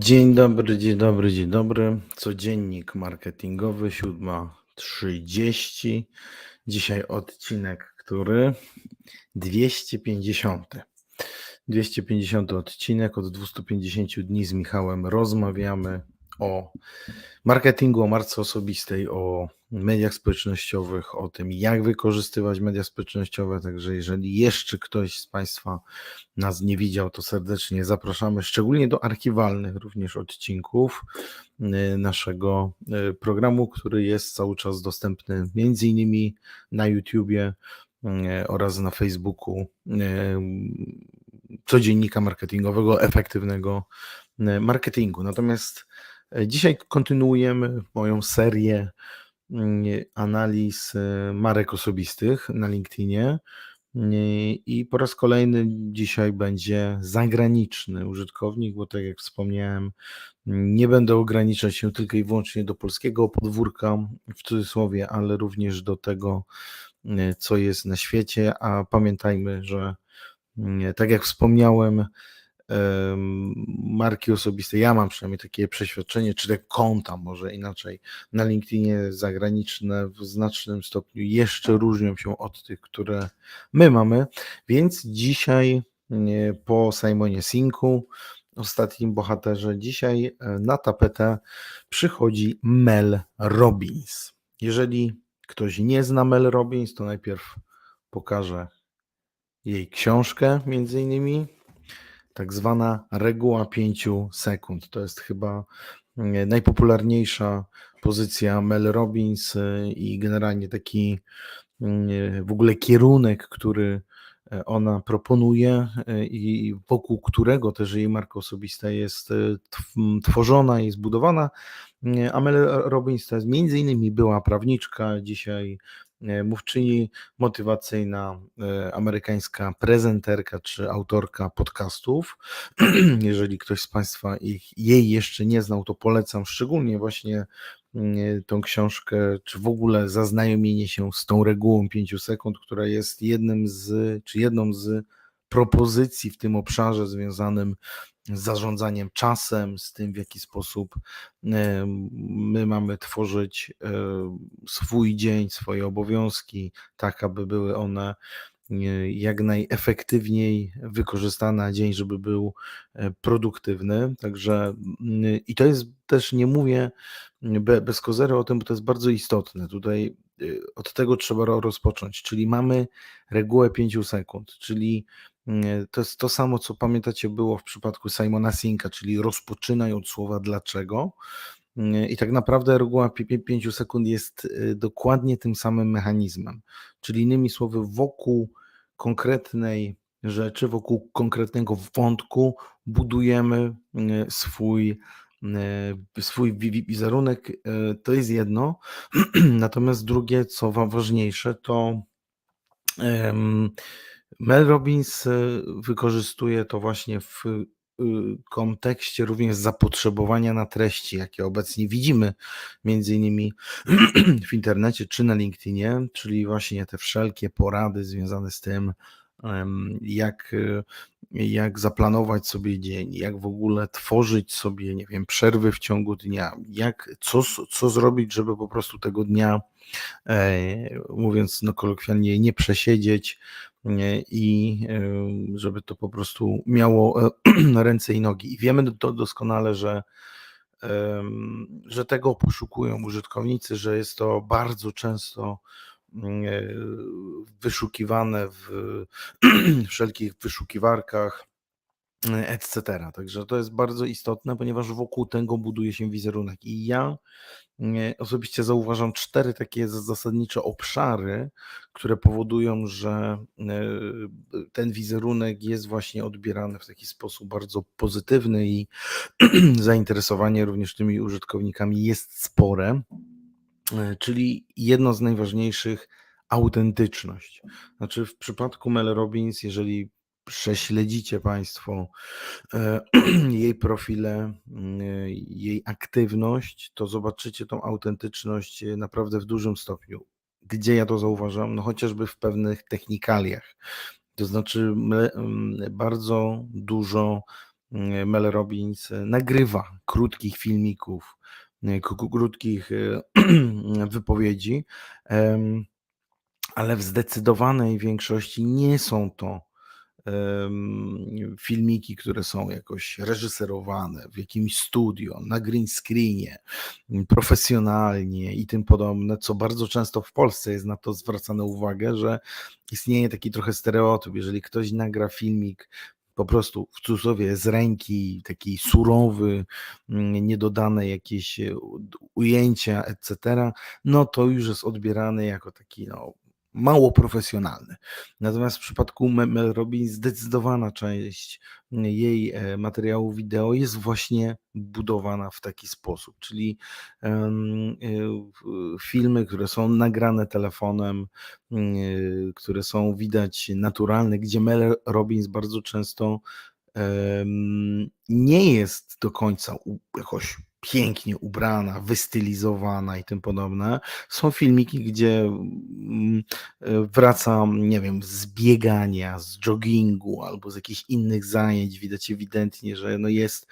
Dzień dobry, dzień dobry, dzień dobry. Codziennik marketingowy, 7.30. Dzisiaj odcinek, który 250. 250 odcinek. Od 250 dni z Michałem rozmawiamy o marketingu, o marce osobistej, o mediach społecznościowych, o tym, jak wykorzystywać media społecznościowe. Także, jeżeli jeszcze ktoś z Państwa nas nie widział, to serdecznie zapraszamy, szczególnie do archiwalnych również odcinków y, naszego y, programu, który jest cały czas dostępny między innymi na YouTubie y, oraz na Facebooku codziennika marketingowego, efektywnego marketingu. Natomiast dzisiaj kontynuujemy moją serię analiz marek osobistych na LinkedInie. I po raz kolejny dzisiaj będzie zagraniczny użytkownik, bo tak jak wspomniałem, nie będę ograniczać się tylko i wyłącznie do polskiego podwórka w cudzysłowie, ale również do tego, co jest na świecie. A pamiętajmy, że tak jak wspomniałem, marki osobiste. Ja mam przynajmniej takie przeświadczenie, czy te konta może inaczej na LinkedInie zagraniczne w znacznym stopniu jeszcze różnią się od tych, które my mamy. Więc dzisiaj po Simonie Sinku, ostatnim bohaterze, dzisiaj e, na tapetę przychodzi Mel Robbins. Jeżeli ktoś nie zna Mel Robbins, to najpierw pokażę jej książkę między innymi tak zwana reguła 5 sekund. To jest chyba mm, najpopularniejsza pozycja Mel Robbins y, i generalnie taki mm, w ogóle kierunek, który e, ona proponuje e, i wokół którego też jej marka osobista jest e, tworzona i zbudowana. A Mel Robbins to jest między innymi była prawniczka, dzisiaj mówczyni motywacyjna, e, amerykańska prezenterka czy autorka podcastów. Jeżeli ktoś z Państwa ich, jej jeszcze nie znał, to polecam szczególnie właśnie mm, tą książkę, czy w ogóle zaznajomienie się z tą regułą 5 sekund, która jest jednym z, czy jedną z propozycji w tym obszarze związanym z zarządzaniem czasem, z tym, w jaki sposób my mamy tworzyć swój dzień, swoje obowiązki, tak aby były one jak najefektywniej wykorzystane na dzień, żeby był e, produktywny. Także i to jest też, nie mówię bez kozery o tym, bo to jest bardzo istotne. Tutaj y, od tego trzeba rozpocząć, czyli mamy regułę 5 sekund, czyli to jest to samo, co pamiętacie było w przypadku Simona Sinka, czyli rozpoczynaj od słowa dlaczego. I tak naprawdę reguła 5 sekund jest y, dokładnie tym samym mechanizmem. Czyli innymi słowy, wokół konkretnej rzeczy, wokół konkretnego wątku budujemy y, swój, y, swój wizerunek. To jest jedno. Natomiast drugie, co ważniejsze, to Mel Robbins y, wykorzystuje to właśnie w y, kontekście również zapotrzebowania na treści, jakie obecnie widzimy między innymi w internecie czy na LinkedInie, czyli właśnie te wszelkie porady związane z tym, jak, y, jak zaplanować sobie dzień, jak w ogóle tworzyć sobie, nie wiem, przerwy w ciągu dnia, jak, co, co zrobić, żeby po prostu tego dnia, e, mówiąc no kolokwialnie, nie przesiedzieć, i żeby to po prostu miało e, ręce i nogi. I wiemy to doskonale, że, że tego poszukują użytkownicy, że jest to bardzo często mm, e, wyszukiwane w wszelkich wyszukiwarkach, etc. Także to jest bardzo istotne, ponieważ wokół tego buduje się wizerunek. I ja Osobiście zauważam cztery takie zasadnicze obszary, które powodują, że e, ten wizerunek jest właśnie odbierany w taki sposób bardzo pozytywny i zainteresowanie również tymi użytkownikami jest spore. E, czyli jedno z najważniejszych autentyczność. Znaczy, w przypadku Mel Robbins, jeżeli prześledzicie Państwo e, jej profile, mm, jej aktywność, to zobaczycie tą autentyczność e, naprawdę w dużym stopniu. Gdzie ja to zauważam? No chociażby w pewnych technikaliach. To znaczy, bardzo dużo mm, Mel Robbins e, nagrywa krótkich filmików, krótkich wypowiedzi, ale w zdecydowanej większości nie są to filmiki, które są jakoś reżyserowane w jakimś studio, na green screenie, m, profesjonalnie i tym podobne, co bardzo często w Polsce jest na to zwracane uwagę, że istnieje taki trochę stereotyp, jeżeli ktoś nagra filmik po prostu w cudzysłowie z ręki, taki surowy, mm, niedodane jakieś ujęcia, etc., no to już jest odbierany jako taki no, mało profesjonalny. Natomiast w przypadku Me- Mel Robbins zdecydowana część jej e, materiału wideo jest właśnie budowana w taki sposób, czyli e, filmy, które są nagrane telefonem, e, które są widać naturalne, gdzie Mel Robbins bardzo często nie jest do końca jakoś pięknie ubrana, wystylizowana i tym podobne. Są filmiki, gdzie mm, e, wraca, nie wiem, z biegania, z joggingu albo z jakichś innych zajęć. Widać ewidentnie, że no jest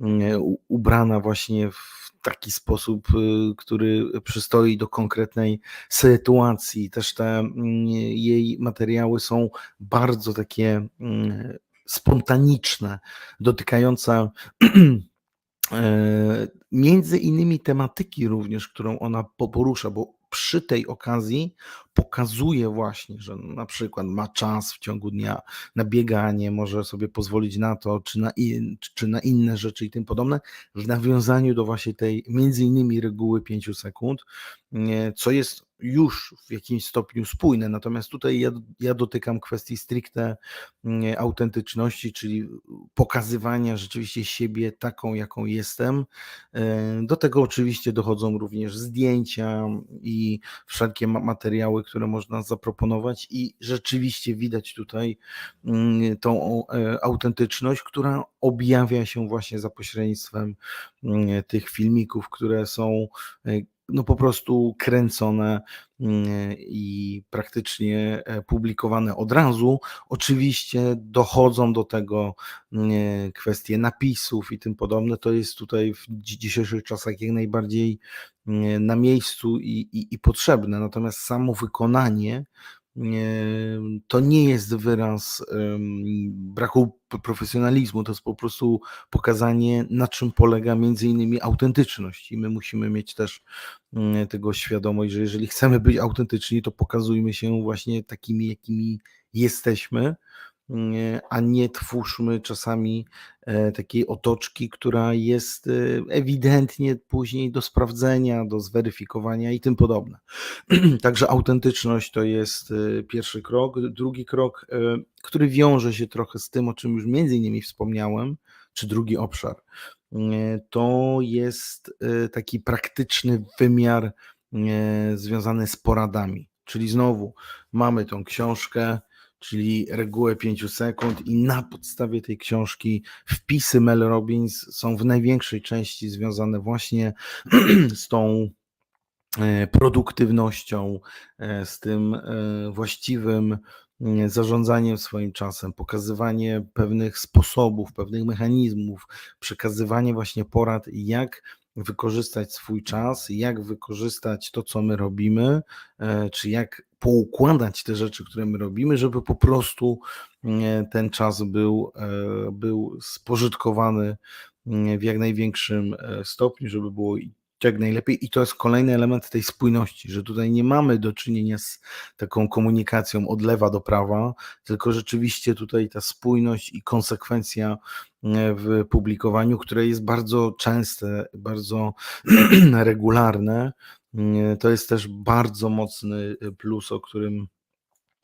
mm, u- ubrana właśnie w taki sposób, y, który przystoi do konkretnej sytuacji. Też te mm, jej materiały są bardzo takie spontaniczne, dotykające e, między innymi tematyki również, którą ona po- porusza, bo przy tej okazji pokazuje właśnie, że na przykład ma czas w ciągu dnia na bieganie, może sobie pozwolić na to, czy na, in, czy na inne rzeczy i tym podobne, w nawiązaniu do właśnie tej między innymi reguły 5 sekund, co jest już w jakimś stopniu spójne. Natomiast tutaj ja, ja dotykam kwestii stricte autentyczności, czyli pokazywania rzeczywiście siebie taką, jaką jestem. E, Do tego oczywiście dochodzą również zdjęcia i wszelkie ma- materiały, które można zaproponować, i rzeczywiście widać tutaj mm, tą e, autentyczność, która objawia się właśnie za pośrednictwem mm, tych filmików, które są e, no po prostu kręcone mm, i praktycznie e, publikowane od razu. Oczywiście dochodzą do tego mm, kwestie napisów i tym podobne. To jest tutaj w dzi- dzisiejszych czasach jak najbardziej mm, na miejscu i, i, i potrzebne. Natomiast samo wykonanie to nie jest wyraz braku profesjonalizmu, to jest po prostu pokazanie, na czym polega między innymi autentyczność. I my musimy mieć też mm, tego świadomość, że jeżeli chcemy być autentyczni, to pokazujmy się właśnie takimi, jakimi jesteśmy, a nie twórzmy czasami e, takiej otoczki, która jest e, ewidentnie później do sprawdzenia, do zweryfikowania i tym podobne. Także autentyczność to jest e, pierwszy krok. Drugi krok, który wiąże się trochę z tym, o czym już między innymi wspomniałem, czy drugi obszar, to jest taki praktyczny wymiar związany z poradami. Czyli znowu mamy tą książkę, czyli regułę 5 sekund, i na podstawie tej książki wpisy Mel Robbins są w największej części związane właśnie z tą e, produktywnością, e, z tym e, właściwym zarządzaniem swoim czasem, pokazywanie pewnych sposobów, pewnych mechanizmów, przekazywanie właśnie porad, jak wykorzystać swój czas, jak wykorzystać to, co my robimy, czy jak poukładać te rzeczy, które my robimy, żeby po prostu mm, ten czas był, e, był spożytkowany mm, w jak największym e, stopniu, żeby było jak najlepiej. I to jest kolejny element tej spójności, że tutaj nie mamy do czynienia z taką komunikacją od lewa do prawa, tylko rzeczywiście tutaj ta spójność i konsekwencja e, w publikowaniu, które jest bardzo częste, bardzo regularne, to jest też bardzo mocny plus, o którym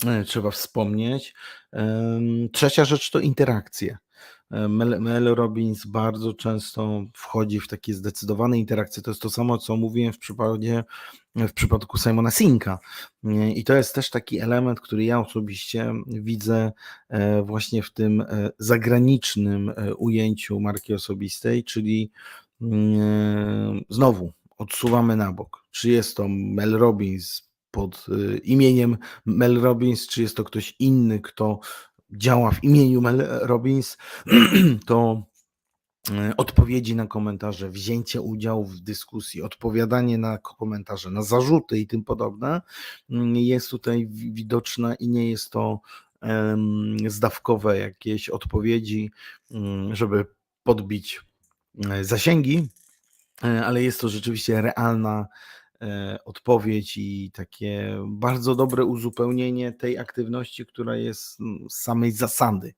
e, trzeba wspomnieć. Trzecia rzecz to interakcje. E, Mel, Mel Robbins bardzo często wchodzi w takie zdecydowane interakcje. To jest to samo, co mówiłem w przypadku, w przypadku Simona Sinka. I to jest też taki element, który ja osobiście widzę e, właśnie w tym zagranicznym ujęciu marki osobistej, czyli mm, znowu odsuwamy na bok. Czy jest to Mel Robbins pod e, imieniem Mel Robbins, czy jest to ktoś inny, kto działa w imieniu Mel Robbins, to e, odpowiedzi na komentarze, wzięcie udziału w dyskusji, odpowiadanie na komentarze, na zarzuty i tym podobne mm, jest tutaj wi- widoczne i nie jest to zdawkowe jakieś odpowiedzi, mm, żeby podbić e, zasięgi, ale jest to rzeczywiście realna e, odpowiedź i takie bardzo dobre uzupełnienie tej aktywności, która jest mm, z samej zasady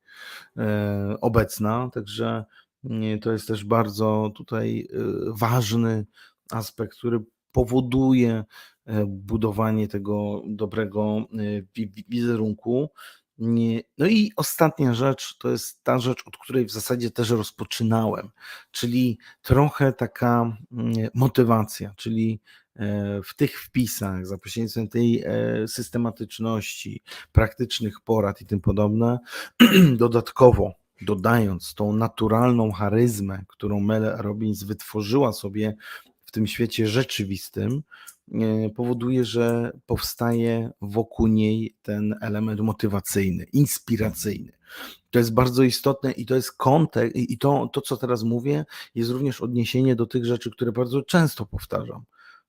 e, obecna. Także mm, to jest też bardzo tutaj e, ważny aspekt, który powoduje e, budowanie tego dobrego e, wi- wi- wizerunku. No i ostatnia rzecz to jest ta rzecz, od której w zasadzie też rozpoczynałem, czyli trochę taka mm, motywacja, czyli e, w tych wpisach, za pośrednictwem tej e, systematyczności, praktycznych porad i tym podobne, dodatkowo dodając tą naturalną charyzmę, którą Mel Robbins wytworzyła sobie w tym świecie rzeczywistym, powoduje, że powstaje wokół niej ten element motywacyjny, inspiracyjny. To jest bardzo istotne i to jest kontekst, i to, to, co teraz mówię, jest również odniesienie do tych rzeczy, które bardzo często powtarzam.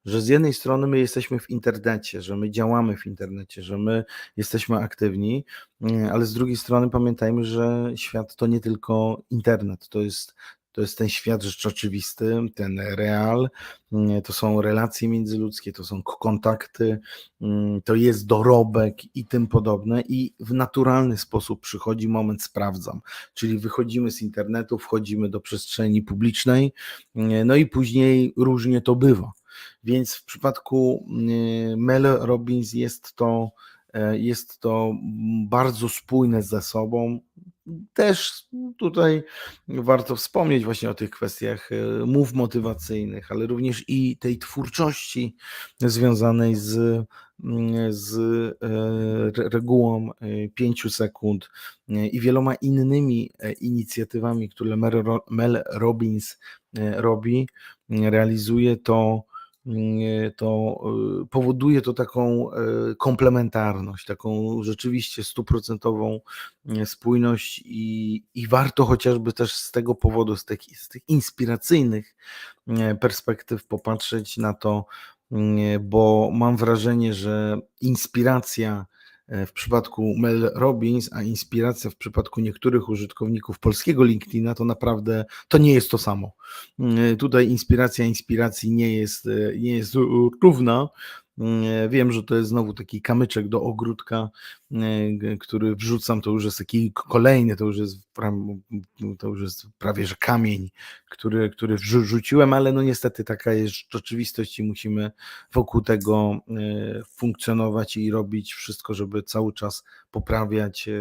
Że z jednej strony my jesteśmy w internecie, że my działamy w internecie, że my jesteśmy aktywni, e, ale z drugiej strony pamiętajmy, że świat to nie tylko internet, to jest, to jest ten świat rzeczywisty, ten real, mm, to są relacje międzyludzkie, to są kontakty, mm, to jest dorobek i tym podobne. I w naturalny sposób przychodzi moment, sprawdzam, czyli wychodzimy z internetu, wchodzimy do przestrzeni publicznej, mm, no i później różnie to bywa. Więc w przypadku Mel Robbins jest to, e, jest to bardzo spójne ze sobą. Też tutaj warto wspomnieć właśnie o tych kwestiach e, mów motywacyjnych, ale również i tej twórczości związanej z, mm, z e, re- regułą 5 sekund e, i wieloma innymi inicjatywami, które Mel Ro- Mel Robbins robi, realizuje to to y, powoduje to taką y, komplementarność, taką rzeczywiście stuprocentową y, spójność i, i warto chociażby też z tego powodu, z tych, z tych inspiracyjnych y, perspektyw popatrzeć na to, y, bo mam wrażenie, że inspiracja w przypadku Mel Robbins, a inspiracja w przypadku niektórych użytkowników polskiego LinkedIna to naprawdę to nie jest to samo. Tutaj inspiracja inspiracji nie jest, nie jest równa. Mm, Wiem, że to jest znowu taki kamyczek do ogródka, e, który wrzucam. To już jest taki kolejny, to już jest, to już jest prawie że kamień, który, który wrzu- wrzuciłem, ale no niestety taka jest rzeczywistość i musimy wokół tego e, funkcjonować i robić wszystko, żeby cały czas poprawiać e,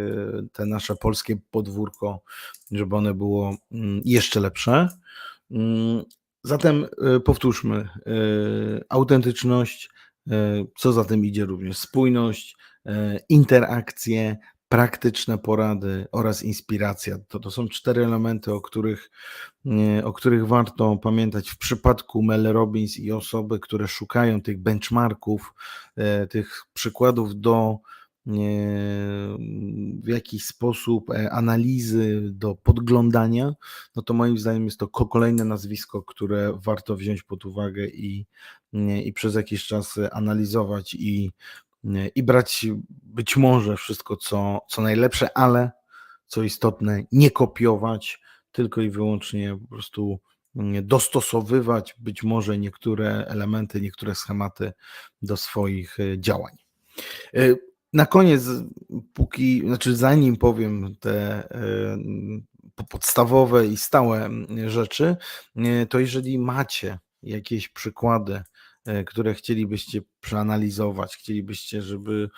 te nasze polskie podwórko, żeby one było mm, jeszcze lepsze. Mm, Zatem e, powtórzmy, e, autentyczność, e, co za tym idzie również spójność, e, interakcje, praktyczne porady oraz inspiracja. To, to są cztery elementy, o których, e, o których warto pamiętać w przypadku Mel Robbins i osoby, które szukają tych benchmarków, e, tych przykładów do e, w jakiś sposób e, analizy, do podglądania, no to moim zdaniem jest to ko- kolejne nazwisko, które warto wziąć pod uwagę i, i przez jakiś czas e, analizować i, i brać być może wszystko, co, co najlepsze, ale co istotne, nie kopiować, tylko i wyłącznie po prostu dostosowywać być może niektóre elementy, niektóre schematy do swoich e, działań. E, Na koniec, póki, znaczy zanim powiem te e, po- podstawowe i stałe mm, rzeczy, e, to jeżeli macie jakieś przykłady, e, które chcielibyście przeanalizować, chcielibyście, żeby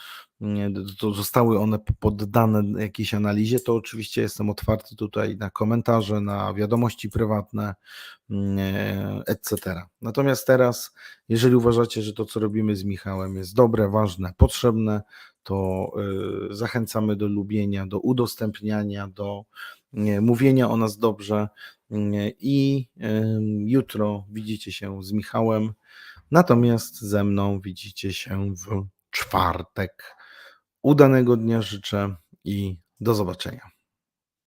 to zostały one poddane jakiejś analizie, to oczywiście jestem otwarty tutaj na komentarze, na wiadomości prywatne, e, etc. Natomiast teraz, jeżeli uważacie, że to, co robimy z Michałem jest dobre, ważne, potrzebne, to y, zachęcamy do lubienia, do udostępniania, do mówienia o nas dobrze. I jutro widzicie się z Michałem, natomiast ze mną widzicie się w czwartek. Udanego dnia życzę i do zobaczenia.